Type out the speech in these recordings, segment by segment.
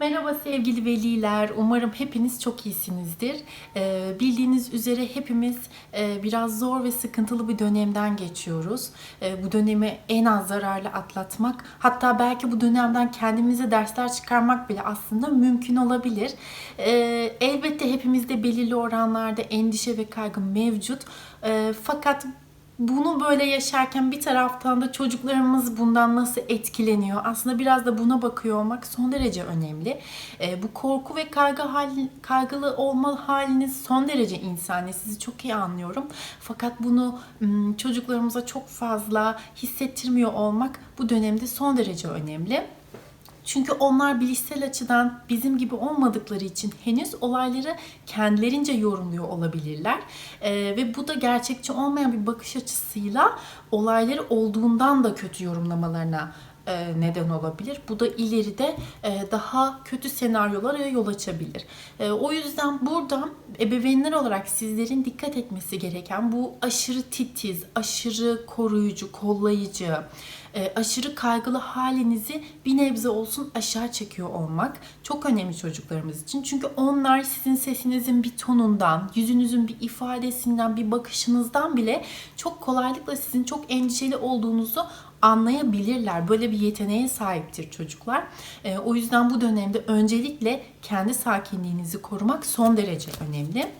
Merhaba sevgili veliler. Umarım hepiniz çok iyisinizdir. Ee, bildiğiniz üzere hepimiz e, biraz zor ve sıkıntılı bir dönemden geçiyoruz. Ee, bu dönemi en az zararlı atlatmak, hatta belki bu dönemden kendimize dersler çıkarmak bile aslında mümkün olabilir. Ee, elbette hepimizde belirli oranlarda endişe ve kaygı mevcut. Ee, fakat bunu böyle yaşarken bir taraftan da çocuklarımız bundan nasıl etkileniyor? Aslında biraz da buna bakıyor olmak son derece önemli. E, bu korku ve kaygı hali, kaygılı olma haliniz son derece insani. Sizi çok iyi anlıyorum. Fakat bunu çocuklarımıza çok fazla hissettirmiyor olmak bu dönemde son derece önemli. Çünkü onlar bilişsel açıdan bizim gibi olmadıkları için henüz olayları kendilerince yorumluyor olabilirler. Ee, ve bu da gerçekçi olmayan bir bakış açısıyla olayları olduğundan da kötü yorumlamalarına e, neden olabilir. Bu da ileride e, daha kötü senaryolara yol açabilir. E, O yüzden burada ebeveynler olarak sizlerin dikkat etmesi gereken bu aşırı titiz, aşırı koruyucu, kollayıcı, e, aşırı kaygılı halinizi bir nebze olsun aşağı çekiyor olmak çok önemli çocuklarımız için. Çünkü onlar sizin sesinizin bir tonundan, yüzünüzün bir ifadesinden, bir bakışınızdan bile çok kolaylıkla sizin çok endişeli olduğunuzu anlayabilirler. Böyle bir yeteneğe sahiptir çocuklar. E, o yüzden bu dönemde öncelikle kendi sakinliğinizi korumak son derece önemli.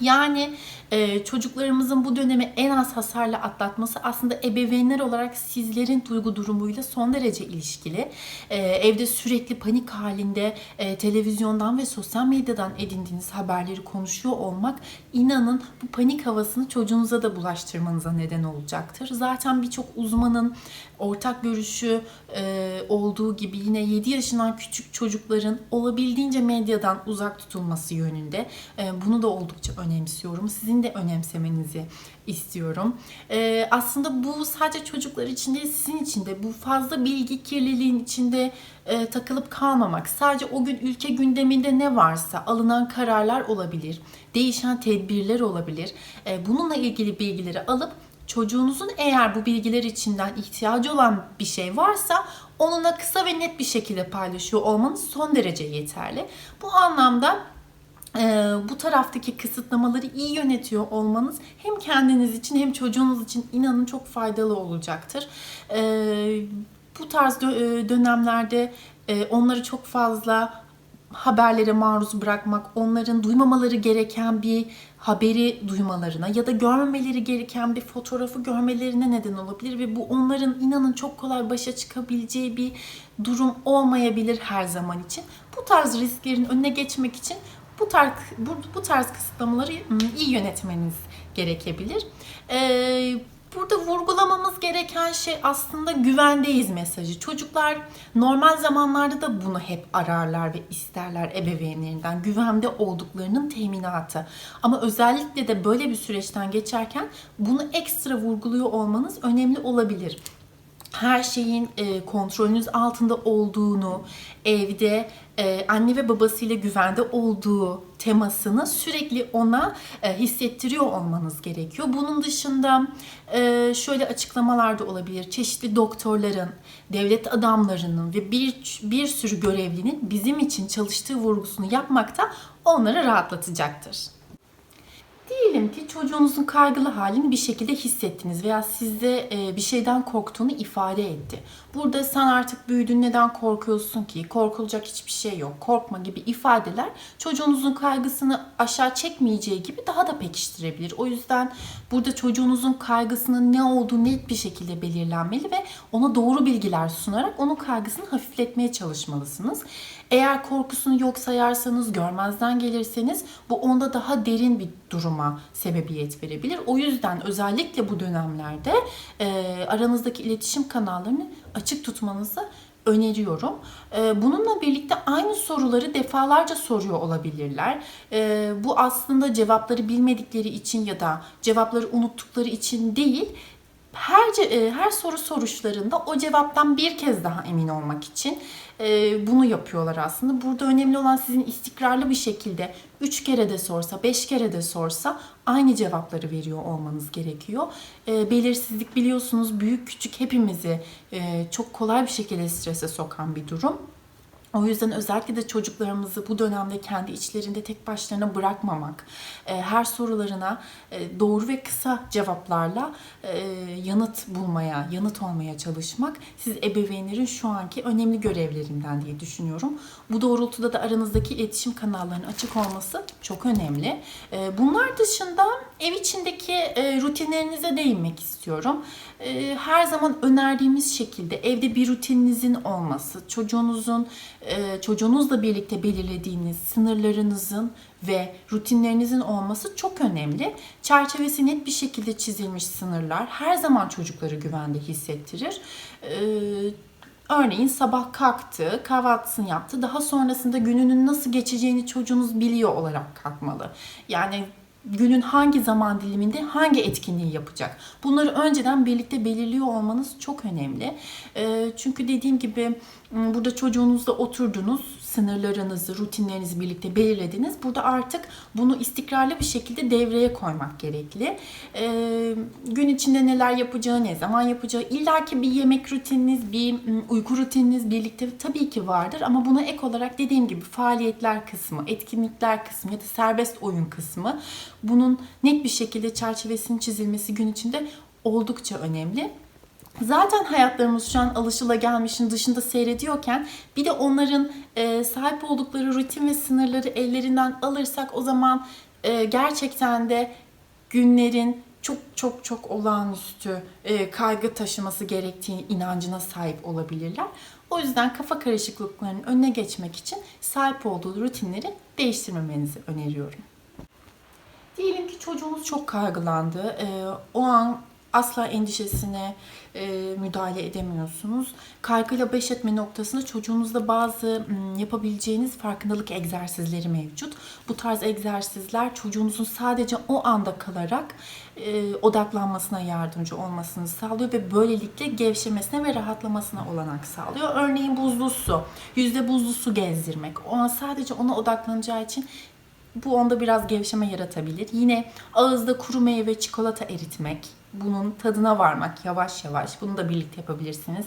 Yani e, çocuklarımızın bu dönemi en az hasarla atlatması aslında ebeveynler olarak sizlerin duygu durumuyla son derece ilişkili. E, evde sürekli panik halinde e, televizyondan ve sosyal medyadan edindiğiniz haberleri konuşuyor olmak inanın bu panik havasını çocuğunuza da bulaştırmanıza neden olacaktır. Zaten birçok uzmanın ortak görüşü e, olduğu gibi yine 7 yaşından küçük çocukların olabildiğince medyadan uzak tutulması yönünde. E, bunu da oldukça önemsiyorum. Sizin de önemsemenizi istiyorum. E, aslında bu sadece çocuklar için değil sizin için de bu fazla bilgi kirliliğin içinde e, takılıp kalmamak. Sadece o gün ülke gündeminde ne varsa alınan kararlar olabilir. Değişen tedbirler olabilir. E, bununla ilgili bilgileri alıp çocuğunuzun eğer bu bilgiler içinden ihtiyacı olan bir şey varsa onunla kısa ve net bir şekilde paylaşıyor olmanız son derece yeterli. Bu anlamda e, bu taraftaki kısıtlamaları iyi yönetiyor olmanız hem kendiniz için hem çocuğunuz için inanın çok faydalı olacaktır. E, bu tarz dö- e, dönemlerde e, onları çok fazla haberlere maruz bırakmak, onların duymamaları gereken bir haberi duymalarına ya da görmemeleri gereken bir fotoğrafı görmelerine neden olabilir ve bu onların inanın çok kolay başa çıkabileceği bir durum olmayabilir her zaman için. Bu tarz risklerin önüne geçmek için bu tarz bu, bu tarz kısıtlamaları ım, iyi yönetmeniz gerekebilir. Ee, Burada vurgulamamız gereken şey aslında güvendeyiz mesajı. Çocuklar normal zamanlarda da bunu hep ararlar ve isterler ebeveynlerinden. Güvende olduklarının teminatı. Ama özellikle de böyle bir süreçten geçerken bunu ekstra vurguluyor olmanız önemli olabilir her şeyin e, kontrolünüz altında olduğunu, evde e, anne ve babasıyla güvende olduğu temasını sürekli ona e, hissettiriyor olmanız gerekiyor. Bunun dışında e, şöyle açıklamalar da olabilir. Çeşitli doktorların, devlet adamlarının ve bir bir sürü görevlinin bizim için çalıştığı vurgusunu yapmakta onları rahatlatacaktır. Diyelim ki çocuğunuzun kaygılı halini bir şekilde hissettiniz veya sizde e, bir şeyden korktuğunu ifade etti. Burada sen artık büyüdün neden korkuyorsun ki? Korkulacak hiçbir şey yok. Korkma gibi ifadeler çocuğunuzun kaygısını aşağı çekmeyeceği gibi daha da pekiştirebilir. O yüzden burada çocuğunuzun kaygısının ne olduğu net bir şekilde belirlenmeli ve ona doğru bilgiler sunarak onun kaygısını hafifletmeye çalışmalısınız. Eğer korkusunu yok sayarsanız, görmezden gelirseniz bu onda daha derin bir duruma sebebiyet verebilir. O yüzden özellikle bu dönemlerde e, aranızdaki iletişim kanallarını açık tutmanızı öneriyorum. E, bununla birlikte aynı soruları defalarca soruyor olabilirler. E, bu aslında cevapları bilmedikleri için ya da cevapları unuttukları için değil, her e, her soru soruşlarında o cevaptan bir kez daha emin olmak için e, bunu yapıyorlar aslında. Burada önemli olan sizin istikrarlı bir şekilde 3 kere de sorsa, 5 kere de sorsa aynı cevapları veriyor olmanız gerekiyor. E, belirsizlik biliyorsunuz büyük küçük hepimizi e, çok kolay bir şekilde strese sokan bir durum. O yüzden özellikle de çocuklarımızı bu dönemde kendi içlerinde tek başlarına bırakmamak, e, her sorularına e, doğru ve kısa cevaplarla e, yanıt bulmaya, yanıt olmaya çalışmak siz ebeveynlerin şu anki önemli görevlerinden diye düşünüyorum. Bu doğrultuda da aranızdaki iletişim kanallarının açık olması çok önemli. Bunlar dışında ev içindeki e, rutinlerinize değinmek istiyorum. E, Her zaman önerdiğimiz şekilde evde bir rutininizin olması, çocuğunuzun e, çocuğunuzla birlikte belirlediğiniz sınırlarınızın ve rutinlerinizin olması çok önemli. Çerçevesi net bir şekilde çizilmiş sınırlar her zaman çocukları güvende hissettirir. E, Örneğin sabah kalktı, kahvaltısını yaptı. Daha sonrasında gününün nasıl geçeceğini çocuğunuz biliyor olarak kalkmalı. Yani günün hangi zaman diliminde hangi etkinliği yapacak. Bunları önceden birlikte belirliyor olmanız çok önemli. Çünkü dediğim gibi burada çocuğunuzla oturdunuz, sınırlarınızı, rutinlerinizi birlikte belirlediniz. Burada artık bunu istikrarlı bir şekilde devreye koymak gerekli. Ee, Gün içinde neler yapacağı, ne zaman yapacağı, illaki bir yemek rutininiz, bir m, uyku rutininiz birlikte tabii ki vardır ama buna ek olarak dediğim gibi faaliyetler kısmı, etkinlikler kısmı ya da serbest oyun kısmı bunun net bir şekilde çerçevesinin çizilmesi gün içinde oldukça önemli. Zaten hayatlarımız şu an alışılagelmişin dışında seyrediyorken bir de onların e, sahip oldukları rutin ve sınırları ellerinden alırsak o zaman e, gerçekten de günlerin çok çok çok olağanüstü e, kaygı taşıması gerektiği inancına sahip olabilirler. O yüzden kafa karışıklıklarının önüne geçmek için sahip olduğu rutinleri değiştirmemenizi öneriyorum. Diyelim ki çocuğunuz çok kaygılandı. Ee, o an asla endişesine e, müdahale edemiyorsunuz. Kaygıyla baş etme noktasında çocuğunuzda bazı m, yapabileceğiniz farkındalık egzersizleri mevcut. Bu tarz egzersizler çocuğunuzun sadece o anda kalarak e, odaklanmasına yardımcı olmasını sağlıyor ve böylelikle gevşemesine ve rahatlamasına olanak sağlıyor. Örneğin buzlu su, yüzde buzlu su gezdirmek. O an sadece ona odaklanacağı için bu onda biraz gevşeme yaratabilir. Yine ağızda kuru meyve, çikolata eritmek, bunun tadına varmak yavaş yavaş. Bunu da birlikte yapabilirsiniz.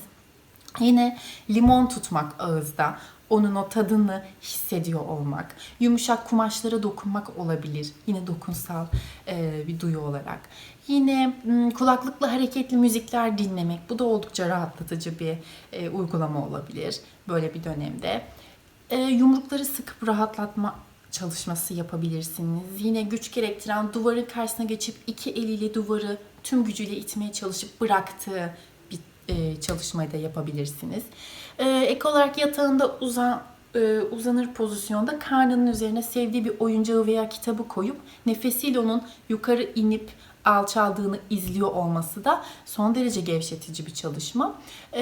Yine limon tutmak ağızda. Onun o tadını hissediyor olmak. Yumuşak kumaşlara dokunmak olabilir. Yine dokunsal e, bir duyu olarak. Yine kulaklıkla hareketli müzikler dinlemek. Bu da oldukça rahatlatıcı bir e, uygulama olabilir böyle bir dönemde. E, yumrukları sıkıp rahatlatma çalışması yapabilirsiniz. Yine güç gerektiren duvarın karşısına geçip iki eliyle duvarı tüm gücüyle itmeye çalışıp bıraktığı bir e, çalışmayı da yapabilirsiniz. E, ek olarak yatağında uzan e, uzanır pozisyonda karnının üzerine sevdiği bir oyuncağı veya kitabı koyup nefesiyle onun yukarı inip alçaldığını izliyor olması da son derece gevşetici bir çalışma. Ee,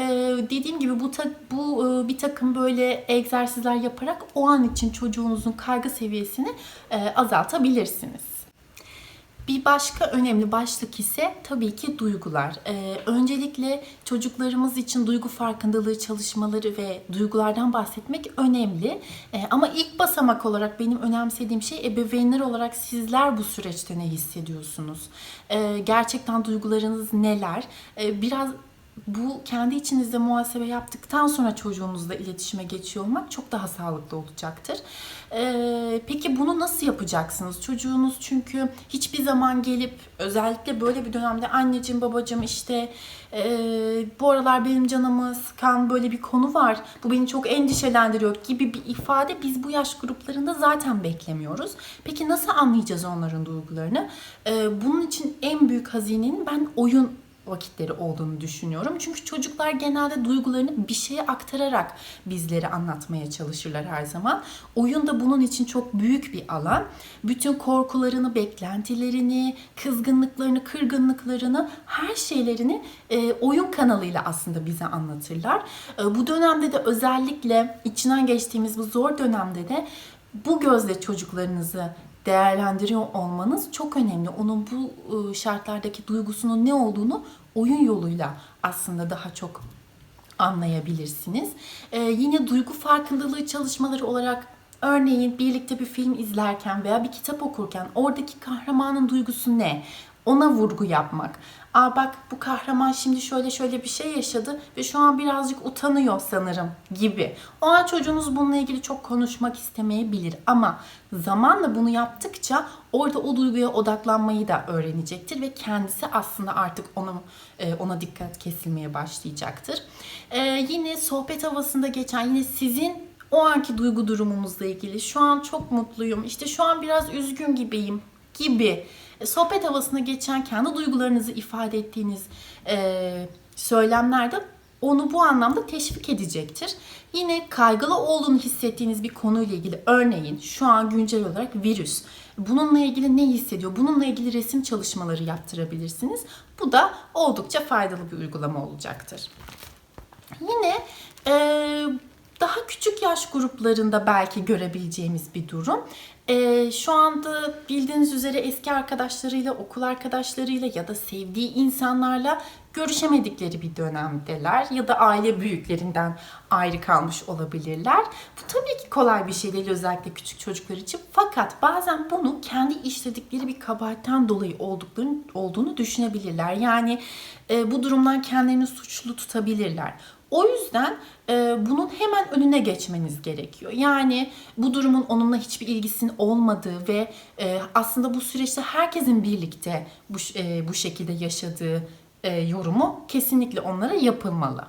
dediğim gibi bu ta- bu e, bir takım böyle egzersizler yaparak o an için çocuğunuzun kaygı seviyesini e, azaltabilirsiniz. Bir başka önemli başlık ise tabii ki duygular. Ee, öncelikle çocuklarımız için duygu farkındalığı çalışmaları ve duygulardan bahsetmek önemli. Ee, ama ilk basamak olarak benim önemsediğim şey ebeveynler olarak sizler bu süreçte ne hissediyorsunuz? Ee, gerçekten duygularınız neler? Ee, biraz bu kendi içinizde muhasebe yaptıktan sonra çocuğunuzla iletişime geçiyor olmak çok daha sağlıklı olacaktır. Ee, peki bunu nasıl yapacaksınız? Çocuğunuz çünkü hiçbir zaman gelip özellikle böyle bir dönemde anneciğim babacığım işte e, bu aralar benim canımı sıkan böyle bir konu var. Bu beni çok endişelendiriyor gibi bir ifade biz bu yaş gruplarında zaten beklemiyoruz. Peki nasıl anlayacağız onların duygularını? Ee, bunun için en büyük hazinenin ben oyun vakitleri olduğunu düşünüyorum. Çünkü çocuklar genelde duygularını bir şeye aktararak bizlere anlatmaya çalışırlar her zaman. Oyun da bunun için çok büyük bir alan. Bütün korkularını, beklentilerini, kızgınlıklarını, kırgınlıklarını, her şeylerini e, oyun kanalıyla aslında bize anlatırlar. E, bu dönemde de özellikle içinden geçtiğimiz bu zor dönemde de bu gözle çocuklarınızı değerlendiriyor olmanız çok önemli. Onun bu ıı, şartlardaki duygusunun ne olduğunu oyun yoluyla aslında daha çok anlayabilirsiniz. Ee, yine duygu farkındalığı çalışmaları olarak örneğin birlikte bir film izlerken veya bir kitap okurken oradaki kahramanın duygusu ne? Ona vurgu yapmak. Aa bak bu kahraman şimdi şöyle şöyle bir şey yaşadı ve şu an birazcık utanıyor sanırım gibi. O an çocuğunuz bununla ilgili çok konuşmak istemeyebilir ama zamanla bunu yaptıkça orada o duyguya odaklanmayı da öğrenecektir ve kendisi aslında artık ona e, ona dikkat kesilmeye başlayacaktır. Ee, yine sohbet havasında geçen yine sizin o anki duygu durumunuzla ilgili şu an çok mutluyum işte şu an biraz üzgün gibiyim gibi e, sohbet havasına geçen kendi duygularınızı ifade ettiğiniz e, söylemlerde onu bu anlamda teşvik edecektir. Yine kaygılı olduğunu hissettiğiniz bir konuyla ilgili örneğin şu an güncel olarak virüs. Bununla ilgili ne hissediyor? Bununla ilgili resim çalışmaları yaptırabilirsiniz. Bu da oldukça faydalı bir uygulama olacaktır. Yine e, daha küçük yaş gruplarında belki görebileceğimiz bir durum. E, şu anda bildiğiniz üzere eski arkadaşlarıyla, okul arkadaşlarıyla ya da sevdiği insanlarla görüşemedikleri bir dönemdeler ya da aile büyüklerinden ayrı kalmış olabilirler. Bu tabii ki kolay bir şey değil özellikle küçük çocuklar için. Fakat bazen bunu kendi işledikleri bir kabahatten dolayı olduklarını olduğunu düşünebilirler. Yani e, bu durumdan kendilerini suçlu tutabilirler. O yüzden e, bunun hemen önüne geçmeniz gerekiyor. Yani bu durumun onunla hiçbir ilgisinin olmadığı ve e, aslında bu süreçte herkesin birlikte bu, e, bu şekilde yaşadığı e, yorumu kesinlikle onlara yapılmalı.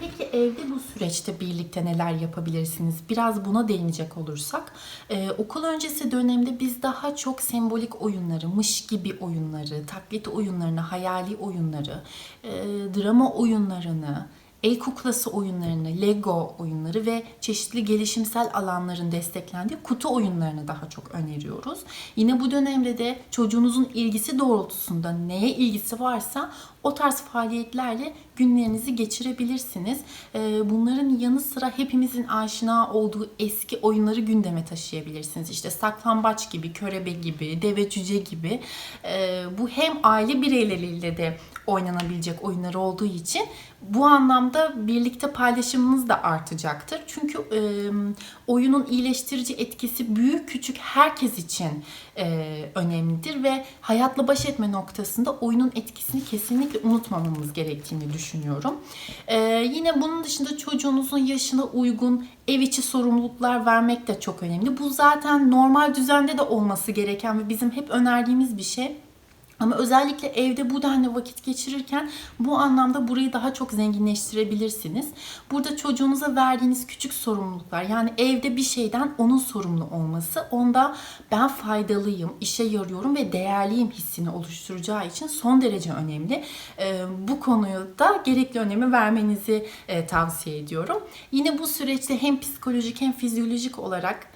Peki evde bu süreçte birlikte neler yapabilirsiniz? Biraz buna değinecek olursak, e, okul öncesi dönemde biz daha çok sembolik oyunları, mış gibi oyunları, taklit oyunlarını, hayali oyunları, e, drama oyunlarını, el kuklası oyunlarını, Lego oyunları ve çeşitli gelişimsel alanların desteklendiği kutu oyunlarını daha çok öneriyoruz. Yine bu dönemde de çocuğunuzun ilgisi doğrultusunda neye ilgisi varsa o tarz faaliyetlerle günlerinizi geçirebilirsiniz. Ee, bunların yanı sıra hepimizin aşina olduğu eski oyunları gündeme taşıyabilirsiniz. İşte saklambaç gibi, körebe gibi, deve cüce gibi. Ee, bu hem aile bireyleriyle de oynanabilecek oyunlar olduğu için bu anlamda birlikte paylaşımımız da artacaktır. Çünkü e, oyunun iyileştirici etkisi büyük küçük herkes için e, önemlidir ve hayatla baş etme noktasında oyunun etkisini kesinlikle unutmamamız gerektiğini düşünüyorum. E, yine bunun dışında çocuğunuzun yaşına uygun ev içi sorumluluklar vermek de çok önemli. Bu zaten normal düzende de olması gereken ve bizim hep önerdiğimiz bir şey. Ama özellikle evde bu denli vakit geçirirken bu anlamda burayı daha çok zenginleştirebilirsiniz. Burada çocuğunuza verdiğiniz küçük sorumluluklar yani evde bir şeyden onun sorumlu olması onda ben faydalıyım, işe yarıyorum ve değerliyim hissini oluşturacağı için son derece önemli. Ee, bu konuyu da gerekli önemi vermenizi e, tavsiye ediyorum. Yine bu süreçte hem psikolojik hem fizyolojik olarak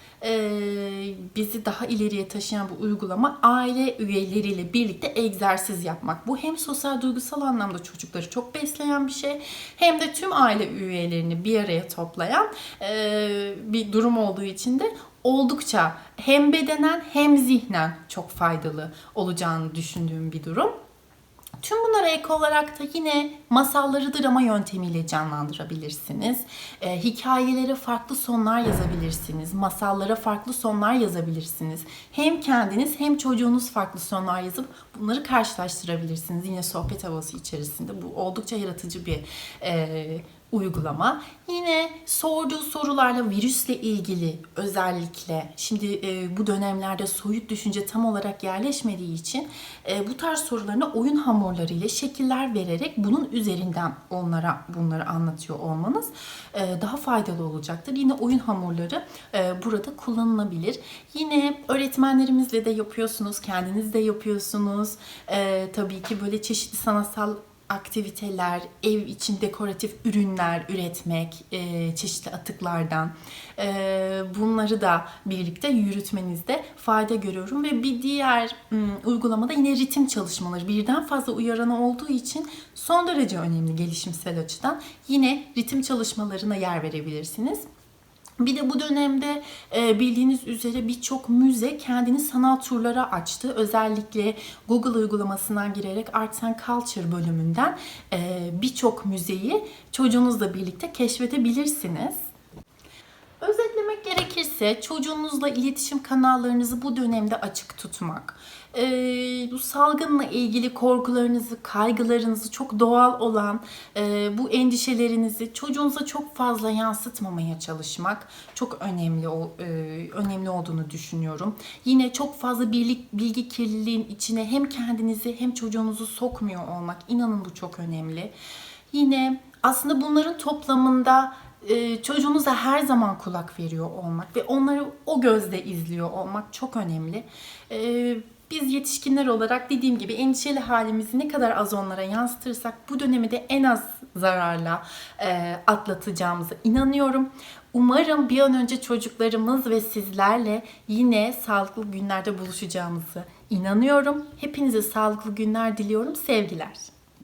bizi daha ileriye taşıyan bu uygulama aile üyeleriyle birlikte egzersiz yapmak. Bu hem sosyal duygusal anlamda çocukları çok besleyen bir şey hem de tüm aile üyelerini bir araya toplayan e, bir durum olduğu için de oldukça hem bedenen hem zihnen çok faydalı olacağını düşündüğüm bir durum. Tüm bunlara ek olarak da yine masalları drama yöntemiyle canlandırabilirsiniz. E, hikayelere farklı sonlar yazabilirsiniz. Masallara farklı sonlar yazabilirsiniz. Hem kendiniz hem çocuğunuz farklı sonlar yazıp bunları karşılaştırabilirsiniz. Yine sohbet havası içerisinde. Bu oldukça yaratıcı bir e, uygulama. Yine sorduğu sorularla virüsle ilgili özellikle şimdi e, bu dönemlerde soyut düşünce tam olarak yerleşmediği için e, bu tarz sorularına oyun hamurları ile şekiller vererek bunun üzerinden onlara bunları anlatıyor olmanız e, daha faydalı olacaktır. Yine oyun hamurları e, burada kullanılabilir. Yine öğretmenlerimizle de yapıyorsunuz, kendiniz de yapıyorsunuz. E, tabii ki böyle çeşitli sanatsal aktiviteler, ev için dekoratif ürünler üretmek, e, çeşitli atıklardan e, bunları da birlikte yürütmenizde fayda görüyorum ve bir diğer m, uygulamada yine ritim çalışmaları birden fazla uyaranı olduğu için son derece önemli gelişimsel açıdan yine ritim çalışmalarına yer verebilirsiniz. Bir de bu dönemde e, bildiğiniz üzere birçok müze kendini sanal turlara açtı. Özellikle Google uygulamasından girerek Arts and Culture bölümünden e, birçok müzeyi çocuğunuzla birlikte keşfedebilirsiniz. İse çocuğunuzla iletişim kanallarınızı bu dönemde açık tutmak. Ee, bu salgınla ilgili korkularınızı, kaygılarınızı çok doğal olan e, bu endişelerinizi çocuğunuza çok fazla yansıtmamaya çalışmak çok önemli e, önemli olduğunu düşünüyorum. Yine çok fazla bilgi, bilgi kirliliğin içine hem kendinizi hem çocuğunuzu sokmuyor olmak inanın bu çok önemli. Yine aslında bunların toplamında e, çocuğunuza her zaman kulak veriyor olmak ve onları o gözle izliyor olmak çok önemli. E, biz yetişkinler olarak dediğim gibi endişeli halimizi ne kadar az onlara yansıtırsak bu dönemi de en az zararla e, atlatacağımıza inanıyorum. Umarım bir an önce çocuklarımız ve sizlerle yine sağlıklı günlerde buluşacağımızı inanıyorum. Hepinize sağlıklı günler diliyorum. Sevgiler.